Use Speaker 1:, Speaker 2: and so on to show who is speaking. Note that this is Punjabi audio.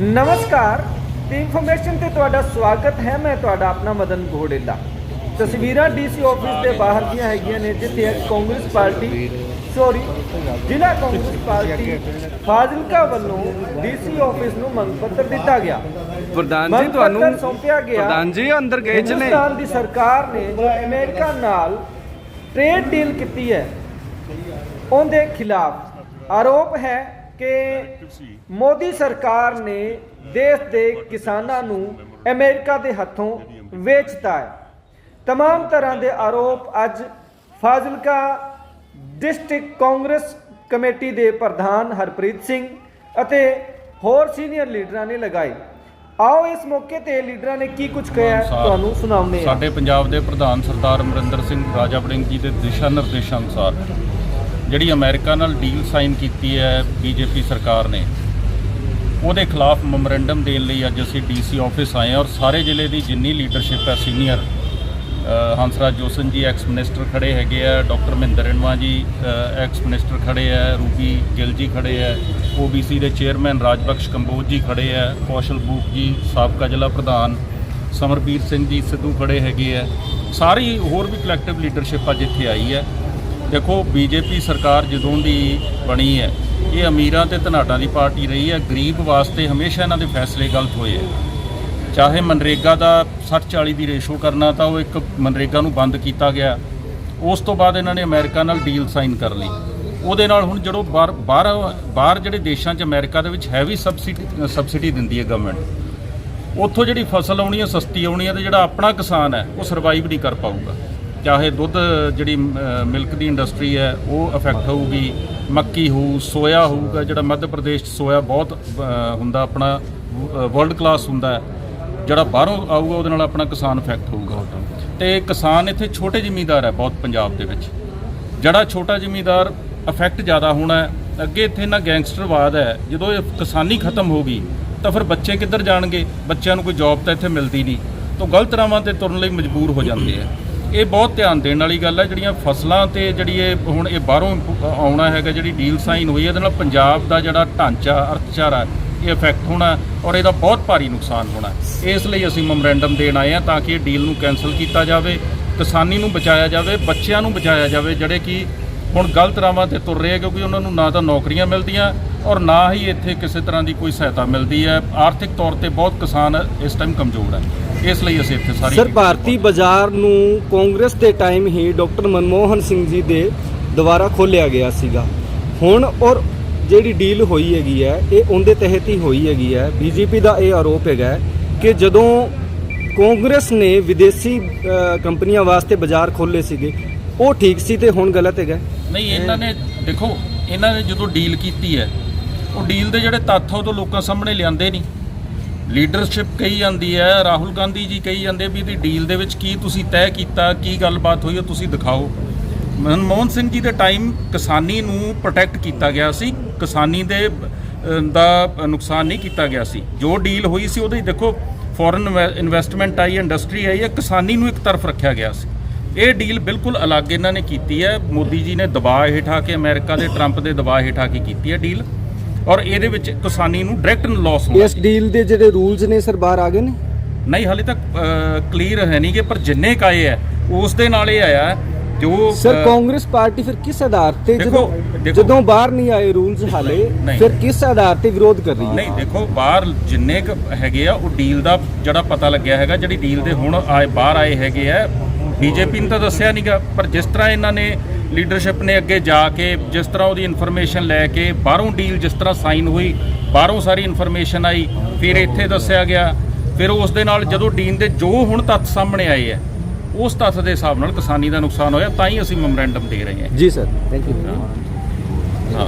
Speaker 1: ਨਮਸਕਾਰ। ਤੇ ਇਨਫੋਰਮੇਸ਼ਨ ਤੇ ਤੁਹਾਡਾ ਸਵਾਗਤ ਹੈ। ਮੈਂ ਤੁਹਾਡਾ ਆਪਣਾ ਮਦਨ ਘੋੜੇਲਾ। ਤਸਵੀਰਾਂ ਡੀਸੀ ਆਫਿਸ ਦੇ ਬਾਹਰ ਦੀਆਂ ਹੈਗੀਆਂ ਨੇ ਜਿੱਥੇ ਕਾਂਗਰਸ ਪਾਰਟੀ ਸੌਰੀ ਜ਼ਿਲ੍ਹਾ ਕਾਂਗਰਸ ਪਾਰਟੀ ਫਾਜ਼ਿਲਕਾ ਵੱਲੋਂ ਡੀਸੀ ਆਫਿਸ ਨੂੰ ਮੰਗ ਪੱਤਰ ਦਿੱਤਾ ਗਿਆ।
Speaker 2: ਪ੍ਰਧਾਨ ਜੀ ਤੁਹਾਨੂੰ
Speaker 1: ਸੌਂਪਿਆ ਗਿਆ।
Speaker 2: ਪ੍ਰਧਾਨ ਜੀ ਅੰਦਰ ਗਏ ਚ ਨੇ
Speaker 1: ਹਿੰਦੁਸਤਾਨ ਦੀ ਸਰਕਾਰ ਨੇ ਅਮਰੀਕਾ ਨਾਲ ਟ੍ਰੇਡ ਡੀਲ ਕੀਤੀ ਹੈ। ਉਹਦੇ ਖਿਲਾਫ ਆਰੋਪ ਹੈ ਕਿ ਮੋਦੀ ਸਰਕਾਰ ਨੇ ਦੇਸ਼ ਦੇ ਕਿਸਾਨਾਂ ਨੂੰ ਅਮਰੀਕਾ ਦੇ ਹੱਥੋਂ ਵੇਚਤਾ ਹੈ तमाम ਤਰ੍ਹਾਂ ਦੇ ਆਰੋਪ ਅੱਜ ਫਾਜ਼ਿਲਕਾ ਡਿਸਟ੍ਰਿਕਟ ਕਾਂਗਰਸ ਕਮੇਟੀ ਦੇ ਪ੍ਰਧਾਨ ਹਰਪ੍ਰੀਤ ਸਿੰਘ ਅਤੇ ਹੋਰ ਸੀਨੀਅਰ ਲੀਡਰਾਂ ਨੇ ਲਗਾਏ ਆਓ ਇਸ ਮੌਕੇ ਤੇ ਲੀਡਰਾਂ ਨੇ ਕੀ ਕੁਝ ਕਿਹਾ ਹੈ,
Speaker 3: ਅਨੁਸਾਰ
Speaker 1: ਤੁਹਾਨੂੰ ਸੁਣਾਉਂਦੇ ਹਾਂ
Speaker 3: ਸਾਡੇ ਪੰਜਾਬ ਦੇ ਪ੍ਰਧਾਨ ਸਰਦਾਰ ਅਮਰਿੰਦਰ ਸਿੰਘ ਰਾਜਾ ਵੜਿੰਗ ਜੀ ਦੇ ਦਿਸ਼ਾ ਨਿਰਦੇਸ਼ਾਂ ਅਨੁਸਾਰ ਜਿਹੜੀ ਅਮਰੀਕਾ ਨਾਲ ਡੀਲ ਸਾਈਨ ਕੀਤੀ ਹੈ ਬੀਜੇਪੀ ਸਰਕਾਰ ਨੇ, ਉਹਦੇ ਖਿਲਾਫ ਮੈਮੋਰੈਂਡਮ ਦੇਣ ਲਈ ਅੱਜ ਅਸੀਂ ਡੀਸੀ ਆਫਿਸ ਆਏ ਔਰ ਸਾਰੇ ਜ਼ਿਲ੍ਹੇ ਦੀ ਜਿੰਨੀ ਲੀਡਰਸ਼ਿਪ ਹੈ ਸੀਨੀਅਰ ਹੰਸਰਾਜ ਜੋਸਨ ਜੀ ਐਕਸ ਮਿਨਿਸਟਰ ਖੜੇ ਹੈਗੇ ਆ, ਡਾਕਟਰ ਮਹਿੰਦਰ ਰਣਵਾ ਜੀ ਐਕਸ ਮਿਨਿਸਟਰ ਖੜੇ ਆ, ਰੂਬੀ ਗਿੱਲ ਜੀ ਖੜੇ ਆ ਓਬੀਸੀ ਦੇ ਚੇਅਰਮੈਨ ਰਾਜਬਖਸ਼ ਕੰਬੋਜ ਜੀ ਖੜੇ ਆ, ਕੌਸ਼ਲ ਬੂਕ ਜੀ, ਸਾਬਕਾ ਜ਼ਿਲ੍ਹਾ ਪ੍ਰਧਾਨ, ਸਮਰਬੀਰ ਸਿੰਘ ਜੀ ਸਿੱਧੂ ਖੜੇ ਹੈਗੇ ਆ। ਸਾਰੀ ਹੋਰ ਵੀ ਕਲੈਕਟਿਵ ਲੀਡਰਸ਼ਿਪ ਅੱਜ ਇੱਥੇ ਆਈ ਹੈ। ਦੇਖੋ, ਬੀਜੇਪੀ ਸਰਕਾਰ ਜਦੋਂ ਦੀ ਬਣੀ ਹੈ, ਇਹ ਅਮੀਰਾਂ ਤੇ ਧਨਾਟਾਂ ਦੀ ਪਾਰਟੀ ਰਹੀ ਹੈ, ਗਰੀਬ ਵਾਸਤੇ ਹਮੇਸ਼ਾ ਇਹਨਾਂ ਦੇ ਫੈਸਲੇ ਗਲਤ ਹੋਏ ਹੈ। ਚਾਹੇ ਮਨਰੇਗਾ ਦਾ 60 40 ਦੀ ਰੇਸ਼ੋ ਕਰਨਾ ਤਾਂ ਉਹ ਇੱਕ ਮਨਰੇਗਾ ਨੂੰ ਬੰਦ ਕੀਤਾ ਗਿਆ। ਉਸ ਤੋਂ ਬਾਅਦ ਇਹਨਾਂ ਨੇ ਅਮਰੀਕਾ ਨਾਲ ਡੀਲ ਸਾਈਨ ਕਰ ਲਈ। ਉਹਦੇ ਨਾਲ ਹੁਣ ਜਦੋਂ ਬਾਹਰ ਬਾਹਰ ਬਾਹਰ ਜਿਹੜੇ ਦੇਸ਼ਾਂ 'ਚ ਅਮਰੀਕਾ ਦੇ ਵਿੱਚ ਹੈਵੀ ਸਬਸਿਡੀ ਸਬਸਿਡੀ ਦਿੰਦੀ ਹੈ ਗਵਰਨਮੈਂਟ ਉੱਥੋਂ ਜਿਹੜੀ ਫਸਲ ਆਉਣੀ ਹੈ, ਸਸਤੀ ਆਉਣੀ ਹੈ ਤੇ ਜਿਹੜਾ ਆਪਣਾ ਕਿਸਾਨ ਹੈ, ਉਹ ਸਰਵਾਈਵ ਨਹੀਂ ਕਰ ਪਾਊਗਾ। ਚਾਹੇ ਦੁੱਧ ਜਿਹੜੀ ਮਿਲਕ ਦੀ ਇੰਡਸਟਰੀ ਹੈ, ਉਹ ਅਫੈਕਟ ਹੋਊਗੀ। ਮੱਕੀ ਹੋਊ, ਸੋਇਆ ਹੋਊਗਾ, ਜਿਹੜਾ ਮੱਧ ਪ੍ਰਦੇਸ਼ 'ਚ ਸੋਇਆ ਬਹੁਤ ਹੁੰਦਾ, ਆਪਣਾ ਵਰਲਡ ਕਲਾਸ ਹੁੰਦਾ ਜਿਹੜਾ ਬਾਹਰੋਂ ਆਊਗਾ, ਉਹਦੇ ਨਾਲ ਆਪਣਾ ਕਿਸਾਨ ਇਫੈਕਟ ਹੋਊਗਾ। ਤੇ ਕਿਸਾਨ ਇੱਥੇ ਛੋਟੇ ਜ਼ਿਮੀਂਦਾਰ ਹੈ ਬਹੁਤ ਪੰਜਾਬ ਦੇ ਵਿੱਚ। ਜਿਹੜਾ ਛੋਟਾ ਜ਼ਿਮੀਂਦਾਰ ਇਫੈਕਟ ਜ਼ਿਆਦਾ ਹੋਣਾ ਅੱਗੇ ਇੱਥੇ ਨਾ ਗੈਂਗਸਟਰਵਾਦ ਹੈ, ਜਦੋਂ ਇਹ ਕਿਸਾਨੀ ਖਤਮ ਹੋ ਗਈ, ਤਾਂ ਫਿਰ ਬੱਚੇ ਕਿੱਧਰ ਜਾਣਗੇ? ਬੱਚਿਆਂ ਨੂੰ ਕੋਈ ਜੌਬ ਤਾਂ ਇੱਥੇ ਮਿਲਦੀ ਨਹੀਂ। ਤਾਂ ਗਲਤ ਰਾਵਾਂ ਤੇ ਤੁਰਨ ਲਈ ਮਜਬੂਰ ਹੋ ਜਾਂਦੇ ਆ। ਇਹ ਬਹੁਤ ਧਿਆਨ ਦੇਣ ਵਾਲੀ ਗੱਲ ਹੈ, ਜਿਹੜੀਆਂ ਫਸਲਾਂ ਤੇ ਜਿਹੜੀ ਇਹ ਹੁਣ ਇਹ ਬਾਹਰੋਂ ਆਉਣਾ ਹੈਗਾ, ਜਿਹੜੀ ਡੀਲ ਸਾਈਨ ਹੋਈ, ਇਹਦੇ ਨਾਲ ਪੰਜਾਬ ਦਾ ਜਿਹੜਾ ਢਾਂਚਾ, ਅਰਥਚਾਰਾ ਇਹ ਇਫੈਕਟ ਹੋਣਾ ਔਰ ਇਹਦਾ ਬਹੁਤ ਭਾਰੀ ਨੁਕਸਾਨ ਹੋਣਾ। ਇਸ ਲਈ ਅਸੀਂ ਮੈਮੋਰੈਂਡਮ ਦੇਣ ਆਏ ਹਾਂ ਤਾਂ ਕਿ ਇਹ ਡੀਲ ਨੂੰ ਕੈਨਸਲ ਕੀਤਾ ਜਾਵੇ, ਕਿਸਾਨੀ ਨੂੰ ਬਚਾਇਆ ਜਾਵੇ, ਬੱਚਿਆਂ ਨੂੰ ਬਚਾਇਆ ਜਾਵੇ, ਜਿਹੜੇ ਕਿ ਹੁਣ ਗਲਤ ਰਾਵਾਂ ਤੇ ਤੁਰ ਰਹੇ ਕਿਉਂਕਿ ਉਹਨਾਂ ਨੂੰ ਨਾ ਤਾਂ ਨੌਕਰੀਆਂ ਮਿਲਦੀਆਂ ਔਰ ਨਾ ਹੀ ਇੱਥੇ ਕਿਸੇ ਤਰ੍ਹਾਂ ਦੀ ਕੋਈ ਸਹਾਇਤਾ ਮਿਲਦੀ ਹੈ। ਆਰਥਿਕ ਤੌਰ ਤੇ ਬਹੁਤ ਕਿਸਾਨ ਇਸ ਟਾਈਮ ਕਮਜ਼ੋਰ ਹੈ ਇਸ ਲਈ ਅਸੀਂ ਇੱਥੇ ਸਾਰੀ
Speaker 2: ਸਰ ਭਾਰਤੀ ਬਾਜ਼ਾਰ ਨੂੰ ਕਾਂਗਰਸ ਦੇ ਟਾਈਮ ਹੀ ਡਾਕਟਰ ਮਨਮੋਹਨ ਸਿੰਘ ਜੀ ਦੇ ਦੁਆਰਾ ਖੋਲਿਆ ਗਿਆ ਸੀਗਾ। ਹੁਣ ਔਰ ਜਿਹੜੀ ਡੀਲ ਹੋਈ ਹੈਗੀ ਹੈ ਇਹ ਉਹਦੇ ਤਹਿਤ ਹੀ ਹੋਈ ਹੈਗੀ ਹੈ। ਬੀਜੇਪੀ ਦਾ ਇਹ ਆਰੋਪ ਹੈਗਾ ਕਿ ਜਦੋਂ ਕਾਂਗਰਸ ਨੇ ਵਿਦੇਸ਼ੀ ਕੰਪਨੀਆਂ ਵਾਸਤੇ ਬਾਜ਼ਾਰ ਖੋਲੇ ਸੀਗੇ ਉਹ ਠੀਕ ਸੀ ਤੇ ਹੁਣ ਗਲਤ ਹੈਗਾ
Speaker 3: ਨਹੀਂ ਇਹਨਾਂ ਨੇ ਦੇਖੋ ਇਹਨਾਂ ਨੇ ਜਦੋਂ ਡੀਲ ਕੀਤੀ ਹੈ ਉਹ ਡੀਲ ਦੇ ਜਿਹੜੇ ਤੱਥ ਆ, ਉਹ ਤੋਂ ਲੋਕਾਂ ਸਾਹਮਣੇ ਲਿਆਂਦੇ ਨਹੀਂ। ਲੀਡਰਸ਼ਿਪ ਕਹੀ ਜਾਂਦੀ ਹੈ, ਰਾਹੁਲ ਗਾਂਧੀ ਜੀ ਕਹੀ ਜਾਂਦੇ ਵੀ ਇਹਦੀ ਡੀਲ ਦੇ ਵਿੱਚ ਕੀ ਤੁਸੀਂ ਤੈਅ ਕੀਤਾ, ਕੀ ਗੱਲਬਾਤ ਹੋਈ, ਉਹ ਤੁਸੀਂ ਦਿਖਾਓ। ਮਨਮੋਹਨ ਸਿੰਘ ਜੀ ਦੇ ਟਾਈਮ ਕਿਸਾਨੀ ਨੂੰ ਪ੍ਰੋਟੈਕਟ ਕੀਤਾ ਗਿਆ ਸੀ। ਕਿਸਾਨੀ ਦੇ ਦਾ ਨੁਕਸਾਨ ਨਹੀਂ ਕੀਤਾ ਗਿਆ ਸੀ। ਜੋ ਡੀਲ ਹੋਈ ਸੀ, ਉਹਦੇ ਦੇਖੋ ਫੋਰਨ ਇਨਵੈਸਟਮੈਂਟ ਆਈ ਇੰਡਸਟਰੀ ਆਈ ਹੈ ਕਿਸਾਨੀ ਨੂੰ ਇੱਕ ਤਰਫ ਰੱਖਿਆ ਗਿਆ ਸੀ। ਇਹ ਡੀਲ ਬਿਲਕੁਲ ਅਲੱਗ ਇਹਨਾਂ ਨੇ ਕੀਤੀ ਹੈ। ਮੋਦੀ ਜੀ ਨੇ ਦਬਾਅ ਹੇਠਾਂ ਕੇ ਅਮਰੀਕਾ ਦੇ, ਟਰੰਪ ਦੇ ਦਬਾਅ ਹੇਠਾਂ ਕੇ ਕੀਤੀ ਹੈ ਡੀਲ। ਔਰ ਇਹਦੇ ਵਿੱਚ ਕਿਸਾਨੀ ਨੂੰ ਡਾਇਰੈਕਟ ਲਾਸ ਹੋਣਾ।
Speaker 2: ਇਸ ਡੀਲ ਦੇ ਜਿਹੜੇ ਰੂਲਸ ਨੇ ਸਰ ਬਾਹਰ ਆ ਗਏ ਨੇ?
Speaker 3: ਨਹੀਂ ਹਾਲੇ ਤੱਕ ਕਲੀਅਰ ਹੈ ਨਹੀਂ ਕਿ ਪਰ ਜਿੰਨੇ ਕਾਏ ਹੈ ਉਸ ਦੇ ਨਾਲ ਇਹ ਆਇਆ ਜੋ
Speaker 2: ਸਰ ਕਾਂਗਰਸ ਪਾਰਟੀ ਫਿਰ ਕਿਸ ਆਧਾਰ ਤੇ ਜਦੋਂ ਜਦੋਂ ਬਾਹਰ ਨਹੀਂ ਆਏ ਰੂਲਸ ਹਾਲੇ। ਫਿਰ ਕਿਸ ਆਧਾਰ ਤੇ ਵਿਰੋਧ ਕਰ ਰਹੀ ਹੈ?
Speaker 3: ਨਹੀਂ ਦੇਖੋ ਬਾਹਰ ਜਿੰਨੇ ਕੁ ਹੈਗੇ ਆ ਉਹ ਡੀਲ ਦਾ ਜਿਹੜਾ ਪਤਾ ਲੱਗਿਆ ਹੈਗਾ ਜਿਹੜੀ ਡੀਲ ਦੇ ਹੁਣ ਆਏ ਬਾਹਰ ਆਏ ਹੈਗੇ ਆ ਬੀਜੇਪੀ ਨੇ ਤਾਂ ਦੱਸਿਆ ਨਹੀਂਗਾ ਪਰ ਜਿਸ ਤਰ੍ਹਾਂ ਇਹਨਾਂ ਨੇ ਲੀਡਰਸ਼ਿਪ ਨੇ ਅੱਗੇ ਜਾ ਕੇ ਜਿਸ ਤਰ੍ਹਾਂ ਉਹਦੀ ਇਨਫੋਰਮੇਸ਼ਨ ਲੈ ਕੇ ਬਾਹਰੋਂ ਡੀਲ ਜਿਸ ਤਰ੍ਹਾਂ ਸਾਈਨ ਹੋਈ ਬਾਹਰੋਂ ਸਾਰੀ ਇਨਫੋਰਮੇਸ਼ਨ ਆਈ ਫਿਰ ਇੱਥੇ ਦੱਸਿਆ ਗਿਆ। ਫਿਰ ਉਸ ਦੇ ਨਾਲ ਜਦੋਂ ਡੀਨ ਦੇ ਜੋ ਹੁਣ ਤੱਥ ਸਾਹਮਣੇ ਆਏ ਆ ਉਸ ਤੱਥ ਦੇ ਹਿਸਾਬ ਨਾਲ ਕਿਸਾਨੀ ਦਾ ਨੁਕਸਾਨ ਹੋਇਆ ਤਾਂ ਹੀ ਅਸੀਂ ਮੈਮੋਰੈਂਡਮ ਦੇ ਰਹੇ ਹਾਂ।
Speaker 2: ਜੀ ਸਰ ਥੈਂਕ ਯੂ
Speaker 3: ਹਾਂ।